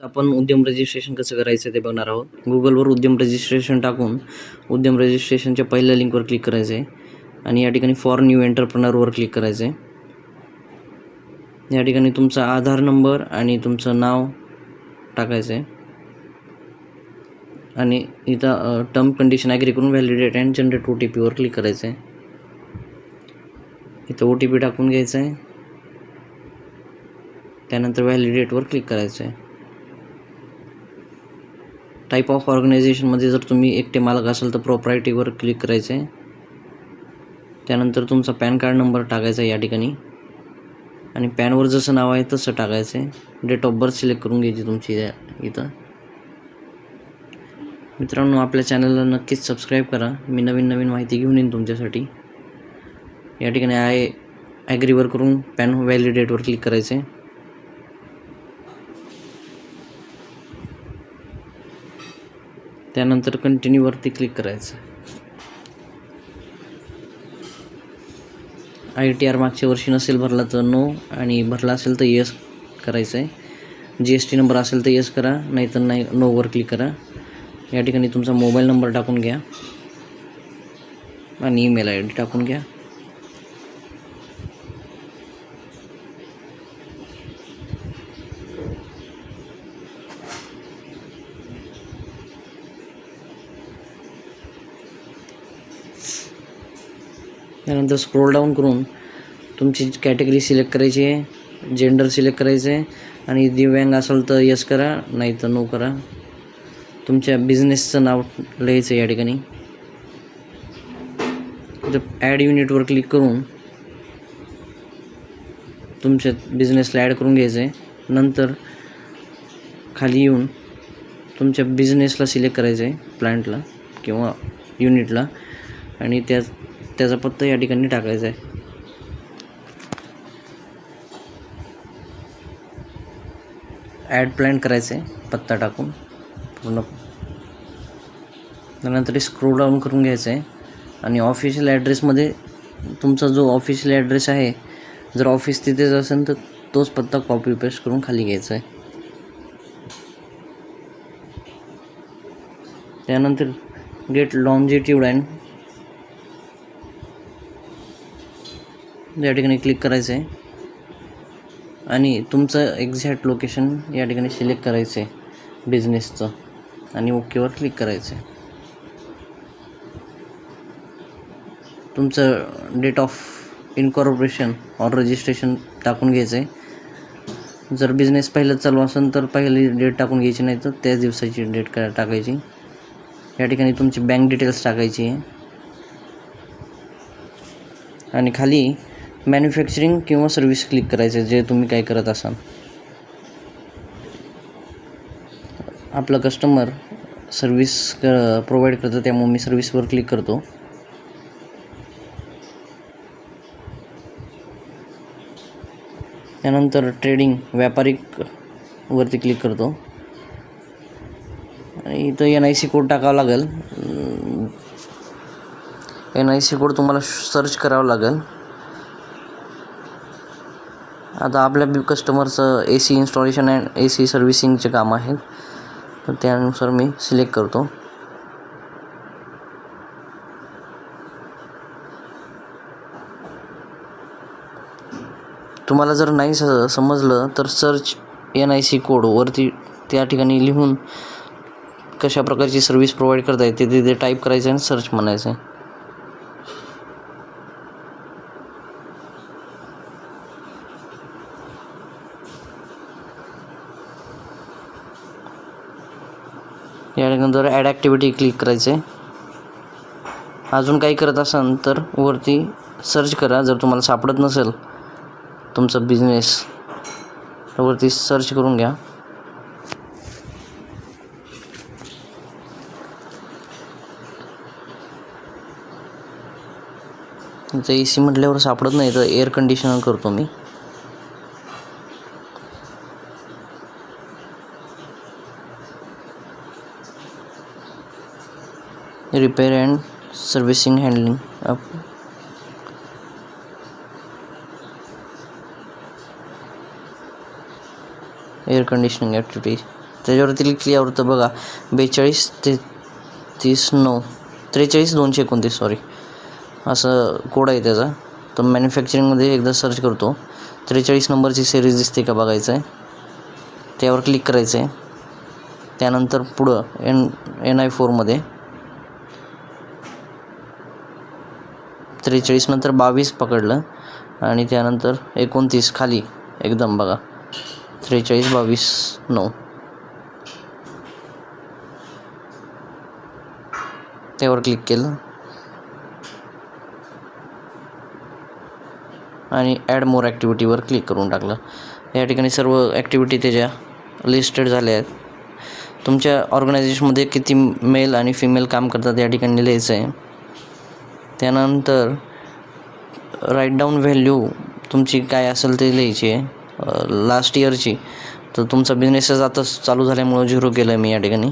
आपण उद्यम रजिस्ट्रेशन कसं करायचं ते बघणार आहोत. गुगलवर उद्यम रजिस्ट्रेशन टाकून उद्यम रजिस्ट्रेशनच्या पहिल्या लिंकवर क्लिक करायचं आहे आणि या ठिकाणी फॉर न्यू एंटरप्रनरवर क्लिक करायचं आहे या ठिकाणी तुमचा आधार नंबर आणि तुमचं नाव टाकायचं आहे आणि इथं टर्म कंडिशन ॲग्री करून validate and generate O T पीवर क्लिक करायचं आहे इथं ओ टी पी टाकून घ्यायचं आहे त्यानंतर व्हॅलिडेटवर क्लिक करायचं आहे टाईप ऑफ ऑर्गनायझेशनमध्ये जर तुम्ही एकटे मालक असाल तर प्रॉपर्टीवर क्लिक करायचं आहे त्यानंतर तुमचा पॅन कार्ड नंबर टाकायचा आहे या ठिकाणी. आणि पॅनवर जसं नाव आहे तसं टाकायचं आहे डेट ऑफ बर्थ सिलेक्ट करून घ्यायची तुमची इथं. मित्रांनो आपल्या चॅनलला नक्कीच सबस्क्राईब करा. मी नवीन नवीन माहिती घेऊन येईन तुमच्यासाठी. या ठिकाणी आय ॲग्रीवर करून पॅन व्हॅलिडेटवर क्लिक करायचं आहे त्यानंतर कंटिन्यूवरती क्लिक करायचं. आय टी आर मागच्या वर्षी नसेल भरला तर नो आणि भरला असेल तर येस करायचं आहे जी एस टी नंबर असेल तर येस करा नाहीतर नाही नोवर क्लिक करा. या ठिकाणी तुमचा मोबाईल नंबर टाकून घ्या. आणि ईमेल आय डी टाकून घ्या. त्यानंतर स्क्रोल डाऊन करून तुमची कॅटेगरी सिलेक्ट करायची आहे जेंडर सिलेक्ट करायचं आहे आणि दिव्यांग असेल तर यस करा नाही तर नो करा. तुमच्या बिझनेसचं नाव लिहायचं आहे या ठिकाणी. ॲड युनिटवर क्लिक करून तुमच्या बिझनेसला ॲड करून घ्यायचं आहे नंतर खाली येऊन तुमच्या बिझनेसला सिलेक्ट करायचं आहे प्लांटला किंवा युनिटला आणि त्या त्याचा पत्ता या ठिकाणी टाकायचा आहे. ॲड प्लॅन करायचं आहे पत्ता टाकून पूर्ण. त्यानंतर स्क्रू डाऊन करून घ्यायचं आहे आणि ऑफिशियल ॲड्रेसमध्ये तुमचा जो ऑफिशियल ॲड्रेस आहे जर ऑफिस तिथेच असेल तर तोच पत्ता कॉपी पेस्ट करून खाली घ्यायचा आहे. त्यानंतर गेट लॉन्जिट्यूड अँड या ठिकाणी क्लिक करायचं आहे आणि तुमचं एक्झॅक्ट लोकेशन या ठिकाणी सिलेक्ट करायचं आहे बिझनेसचं आणि ओकेवर क्लिक करायचं आहे तुमचं date of incorporation or registration टाकून घ्यायचं आहे जर बिझनेस पहिलं चालू असेल तर पहिली डेट टाकून घ्यायची नाही तर त्याच दिवसाची डेट का टाकायची. या ठिकाणी तुमची बँक डिटेल्स टाकायची आहे. आणि खाली मॅन्युफॅक्चरिंग किंवा सर्व्हिस क्लिक करायचं जे तुम्ही काय करत असाल. आपलं कस्टमर सर्व्हिस क प्रोव्हाइड करतं त्यामुळे मी सर्व्हिसवर क्लिक करतो. त्यानंतर ट्रेडिंग व्यापारिक वरती क्लिक करतो. आणि इथं एन आय सी कोड टाकावा लागेल. एन आय सी कोड तुम्हाला सर्च करावं लागेल. आता आपल्या B कस्टमरचं A C installation and A C सर्व्हिसिंगचे काम आहे तर त्यानुसार मी सिलेक्ट करतो. तुम्हाला जर नाही स समजलं तर सर्च एन आय सी कोडवरती त्या ठिकाणी लिहून कशा प्रकारची सर्व्हिस प्रोव्हाइड करता येते तिथे टाईप करायचं आणि सर्च म्हणायचं. आहे यानंतर ॲड ॲक्टिव्हिटी क्लिक करायचे अजून काही करत असाल तर वरती सर्च करा. जर तुम्हाला सापडत नसेल तुमचा बिझनेस वरती सर्च करून घ्या. इथं ए सी म्हटल्यावर सापडत नाही तर एअर कंडिशनर करतो मी. Repair and servicing handling up. Air conditioning activity. त्याच्यावरती लिखली आवडतं तर बघा. बेचाळीस ते तीस नऊ त्रेचाळीस दोनशे एकोणतीस सॉरी असं कोड आहे त्याचा. तर मॅन्युफॅक्चरिंगमध्ये एकदा सर्च करतो. त्रेचाळीस नंबरची सिरीज दिसते का बघायचं आहे त्यावर क्लिक करायचं आहे त्यानंतर पुढं एन एन आय फोरमध्ये त्रेचाळीस नंतर बावीस पकडलं आणि त्यानंतर एकोणतीस खाली एकदम बघा. त्रेचाळीस बावीस नऊ. त्यावर क्लिक केलं. आणि ॲड मोर ॲक्टिव्हिटीवर क्लिक करून टाकलं. या ठिकाणी सर्व ॲक्टिव्हिटी त्याच्या लिस्टेड झाल्या आहेत. तुमच्या ऑर्गनायझेशनमध्ये किती मेल आणि फिमेल काम करतात या ठिकाणी लिहायचं आहे. त्यानंतर राईट डाऊन व्हॅल्यू तुमची काय असेल ते लिहायची आहे. लास्ट इयरची तर तुमचा बिझनेसच आता चालू झाल्यामुळं झिरो केलं आहे मी या ठिकाणी.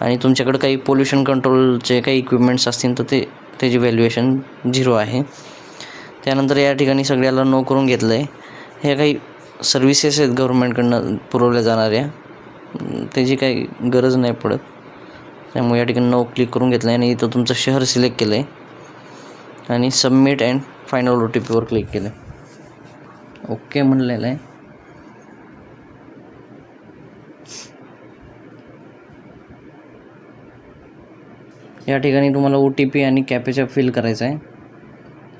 आणि तुमच्याकडे काही पोल्युशन कंट्रोलचे काही इक्विपमेंट्स असतील तर ते त्याची व्हॅल्युएशन झिरो आहे. त्यानंतर या ठिकाणी सगळ्याला नो करून घेतलं आहे ह्या काही सर्व्हिसेस आहेत गव्हर्मेंटकडनं पुरवल्या जाणाऱ्या. त्याची काही गरज नाही पडत. त्यामुळे या ठिकाणी नो क्लिक करून घेतलं आहे आणि इथं तुमचं शहर सिलेक्ट केलं आहे आणि submit and final O T पीवर क्लिक केलं ओके म्हणलेलं आहे. या ठिकाणी तुम्हाला ओ टी पी आणि कॅपेचा फिल करायचा आहे.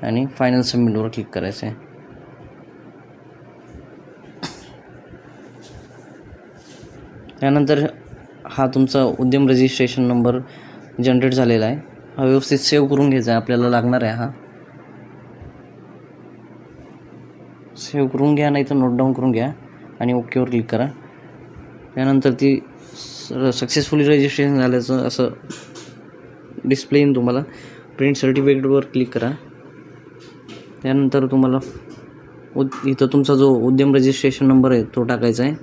आणि फायनल सबमिटवर क्लिक करायचं आहे. त्यानंतर हा तुमचा उद्यम रजिस्ट्रेशन नंबर जनरेट झालेला आहे. हा व्यवस्थित सेव्ह करून घ्यायचा आहे आपल्याला लागणार आहे हा. सेव्ह करून घ्या नाही तर नोट डाऊन करून घ्या आणि ओकेवर क्लिक करा. त्यानंतर ती सक्सेसफुली रजिस्ट्रेशन झाल्याचं असं डिस्प्ले येईन तुम्हाला. प्रिंट सर्टिफिकेटवर क्लिक करा. त्यानंतर तुम्हाला उद इथं तुमचा जो उद्यम रजिस्ट्रेशन नंबर आहे तो टाकायचा आहे.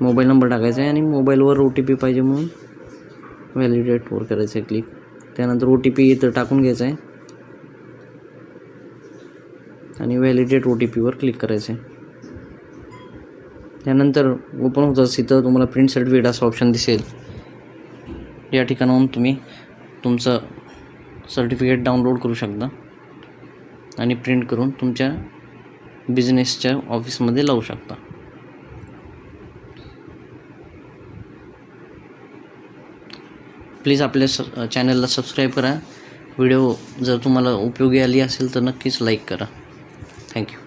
मोबाईल नंबर टाकायचा आहे आणि मोबाईलवर ओ टी पी पाहिजे म्हणून व्हॅलिडेटवर करायचं आहे क्लिक त्यानंतर ओ टी पी इथं टाकून घ्यायचा आहे. आणि व्हॅलिडेट ओ टी पीवर क्लिक करायचं आहे त्यानंतर ओपन होताच इथं तुम्हाला प्रिंट सर्टिफिकेट असं ऑप्शन दिसेल. या ठिकाणाहून तुम्ही तुमचं सर्टिफिकेट डाउनलोड करू शकता. आणि प्रिंट करून तुमच्या बिझनेसच्या ऑफिसमध्ये लावू शकता. प्लीज आपल्या स चॅनलला सबस्क्राईब करा. व्हिडिओ जर तुम्हाला उपयोगी आली असेल तर नक्कीच लाईक करा. थँक्यू